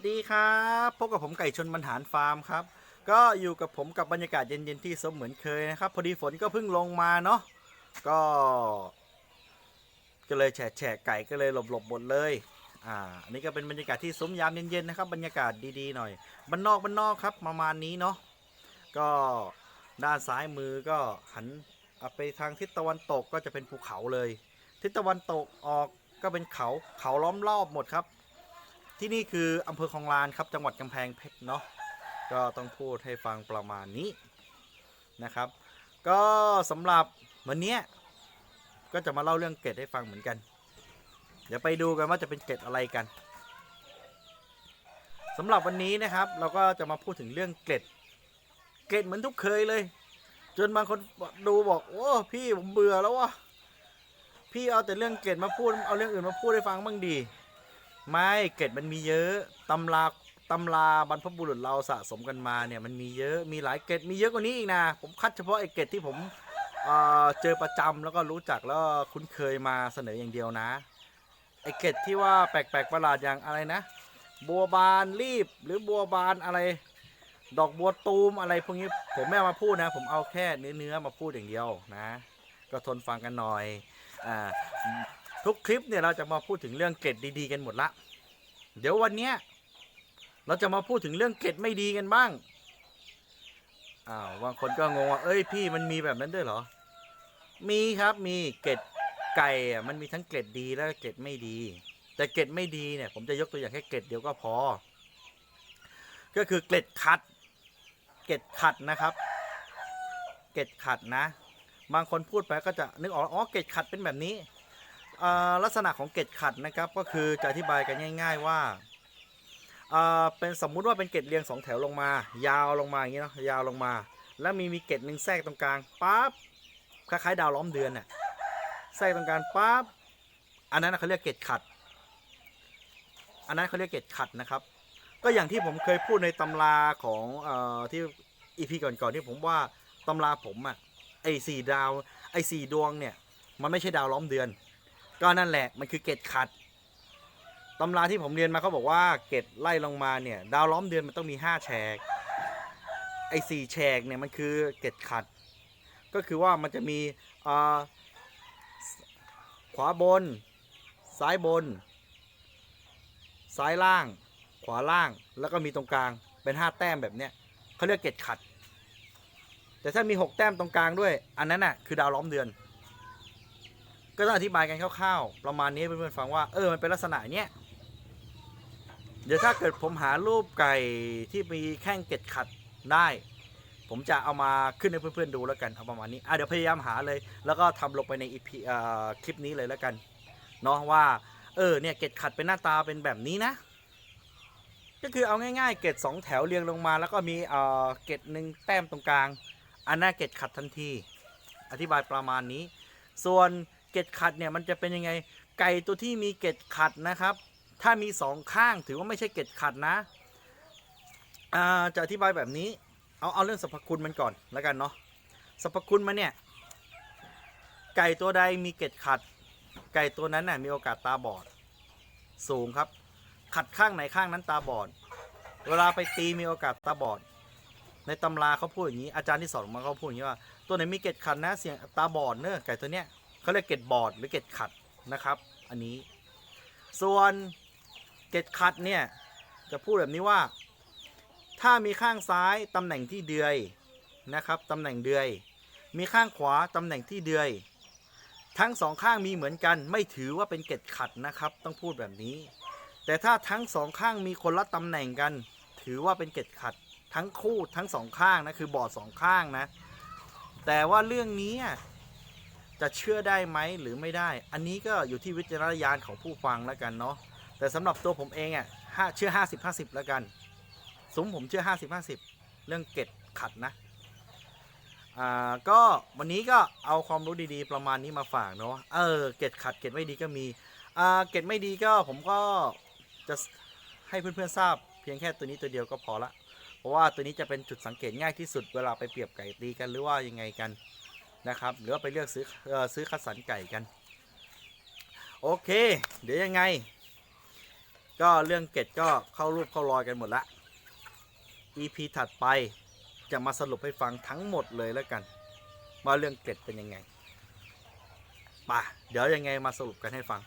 วัสดีครับพบกับผมไก่ชนบรรหารฟาร์มครับ ก็อยู่กับผมกับบรรยากาศเย็นๆที่สมเหมือนเคยนะครับ พอดีฝนก็เพิ่งลงมาเนาะก็ ก็เลยแฉะแฉะไก่ก็เลยหลบๆหมดเลยอ่าอันนี้ก็เป็นบรรยากาศที่สมยามเย็นๆนะครับ บรรยากาศดีๆหน่อยบ้านนอกบ้านนอกครับประมาณนี้เนาะก็ด้านซ้ายมือก็หันไปทางทิศตะวันตกก็จะเป็นภูเขาเลย ทิศตะวันตกออกก็เป็นเขาเขาล้อมรอบหมดครับ ที่นี่คืออำเภอคลองลานครับ จังหวัดกำแพงเพชรเนาะก็ต้องพูดให้ฟังประมาณนี้นะครับ ก็สำหรับวันนี้ก็จะมาเล่าเรื่องเกร็ดให้ฟังเหมือนกัน เดี๋ยวไปดูกันว่าจะเป็นเกร็ดอะไรกันสำหรับวันนี้นะครับ เราก็จะมาพูดถึงเรื่องเกร็ด เกร็ดเหมือนทุกเคยเลย จนบางคนดูบอกโอ้พี่ผมเบื่อแล้ววะพี่เอาแต่เรื่องเกร็ดมาพูดเอาเรื่องอื่นมาพูดให้ฟังบ้างดี ไม่เกร็ดมันมีเยอะตำราตำราบรรพบุรุษเราสะสมกันมาเนี่ยมันมีเยอะมีหลายเกร็ดมีเยอะกว่านี้อีกนะผมคัดเฉพาะไอ้เกร็ดที่ผมเอ่อเจอประจำแล้วก็รู้จักแล้วคุ้นเคยมาเสนออย่างเดียวนะไอ้เกร็ดที่ว่าแปลกๆประหลาดอย่างอะไรนะ บัวบานรีบหรือบัวบานอะไร ดอกบัวตูมอะไรพวกนี้ผมไม่เอามาพูดนะ ผมเอาแค่เนื้อเนื้อๆมาพูดอย่างเดียวนะ ก็ทนฟังกันหน่อยอ่า ทุกคลิปเนี่ยเราจะมาพูดถึงเรื่องเกรดดีๆกันหมดละ เดี๋ยววันเนี้ยเราจะมาพูดถึงเรื่องเกรดไม่ดีกันบ้าง อ้าวบางคนก็งงว่าเอ้ยพี่มันมีแบบนั้นด้วยเหรอ มีครับมีเกรดไก่อะมันมีทั้งเกรดดีและเกรดไม่ดี แต่เกรดไม่ดีเนี่ยผมจะยกตัวอย่างแค่เกรดเดียวก็พอ ก็คือเกร็ดขัด เกร็ดขัดนะครับ เกร็ดขัดนะ บางคนพูดไปก็จะนึกออกอ๋อเกร็ดขัดเป็นแบบนี้ ลักษณะของเกล็ดขัดนะครับก็คือจะอธิบายกันง่าย ๆว่าเป็นสมมุติว่าเป็นเกล็ดเรียงสองแถวลงมา ยาวลงมาอย่างนี้เนาะยาวลงมา แล้วมีมีเกล็ดหนึ่งแทรกตรงกลางปั๊บคล้ายๆดาวล้อมเดือนน่ะแทรกตรงกลางปั๊บอันนั้นเขาเรียกเกล็ดขัด อันนั้นเขาเรียกเกล็ดขัดนะครับ ก็อย่างที่ผมเคยพูดในตำราของอที่อีพีก่อนๆที่ผมว่าตำราผมอะไอสี่ดาวไอสี่ดวงเนี่ยมันไม่ใช่ดาวล้อมเดือน ก็นั่นแหละมันคือเกตขัดตำราที่ผมเรียนมาเขาบอกว่าเกตไล่ลงมาเนี่ย ดาวล้อมเดือนมันต้องมีห้าแฉกไอ้สี่แฉกเนี่ยมันคือเกตขัด ก็คือว่ามันจะมีขวาบน ซ้ายบน ซ้ายล่าง ขวาล่างแล้วก็มีตรงกลางเป็นห้าแต้มแบบเนี้ยเขาเรียกเกตขัด แต่ถ้ามีหกแต้มตรงกลางด้วย อันนั้นน่ะคือดาวล้อมเดือน ก็ต้องอธิบายกันคร่าวๆ ประมาณนี้เพื่อนๆฟังว่าเออมันเป็นลักษณะเนี้ยเดี๋ยวถ้าเกิดผมหารูปไก่ที่มีแข้งเกล็ดขัดได้ ผมจะเอามาขึ้นให้เพื่อนๆดูแล้วกันเอาประมาณนี้อะเดี๋ยวพยายามหาเลย แล้วก็ทำลงไปในอีพีคลิปนี้เลยแล้วกันเนาะว่าเออเนี่ยเกล็ดขัดเป็นหน้าตาเป็นแบบนี้นะ ก็คือเอาง่ายๆ เกล็ดสองแถวเรียงลงมา แล้วก็มีเออเกล็ดหนึ่งแต้มตรงกลาง อันน่าเกล็ดขัดทันที อธิบายประมาณนี้ ส่วน เกล็ดขัดเนี่ยมันจะเป็นยังไงไก่ตัวที่มีเกล็ดขัดนะครับ ถ้ามีสองข้างถือว่าไม่ใช่เกล็ดขัดนะจะอธิบายแบบนี้เอาเอาเรื่องสรรพคุณมันก่อนแล้วกันเนาะสรรพคุณมันเนี่ยไก่ตัวใดมีเกล็ดขัด ไก่ตัวนั้นน่ะมีโอกาสตาบอด สูงครับ ขัดข้างไหนข้างนั้นตาบอด เวลาไปตีมีโอกาสตาบอด ในตำราเขาพูดอย่างนี้อาจารย์ที่สอนมาเขาพูดอย่างนี้ว่า ตัวไหนมีเกล็ดขัดนะเสียงตาบอดเนอะไก่ตัวเนี้ย เขาเรียกเกล็ดบอดหรือเกล็ดขัดนะครับ อันนี้ ส่วนเกล็ดขัดเนี่ยจะพูดแบบนี้ว่า ถ้ามีข้างซ้ายตำแหน่งที่เดือยนะครับตำแหน่งเดือย มีข้างขวาตำแหน่งที่เดือย ทั้งสองข้างมีเหมือนกัน ไม่ถือว่าเป็นเกล็ดขัดนะครับ ต้องพูดแบบนี้ แต่ถ้าทั้งสองข้างมีคนละตำแหน่งกัน ถือว่าเป็นเกล็ดขัดทั้งคู่ทั้งสองข้างนะคือบอดสองข้างนะ แต่ว่าเรื่องนี้ จะเชื่อได้ไหมหรือไม่ได้ อันนี้ก็อยู่ที่วิจารณญาณของผู้ฟังแล้วกันเนาะแต่สำหรับตัวผมเองอะเชื่อ 50 50 แล้วกันสมผมเชื่อ 50 50 เรื่องเกตขัดนะอ่าก็วันนี้ก็เอาความรู้ดีๆ ประมาณนี้มาฝากเนาะเออเกตขัดเกตไม่ดีก็มีอ่าเกตไม่ดีก็ผมก็จะให้เพื่อนๆทราบเพียงแค่ตัวนี้ตัวเดียวก็พอละเพราะว่าตัวนี้จะเป็นจุดสังเกตง่ายที่สุดเวลาไปเปรียบไก่ตีกันหรือว่ายังไงกัน นะครับ หรือว่าไปเลือกซื้อออซื้อคัดสรรไก่กัน โอเค เดี๋ยวยังไง ก็เรื่องเกร็ดก็เข้ารูปเข้ารอยกันหมดละ EP ถัดไปจะมาสรุปให้ฟังทั้งหมดเลยแล้วกันว่าเรื่องเกร็ดเป็นยังไงป่ะเดี๋ยวยังไงมาสรุปกันให้ฟัง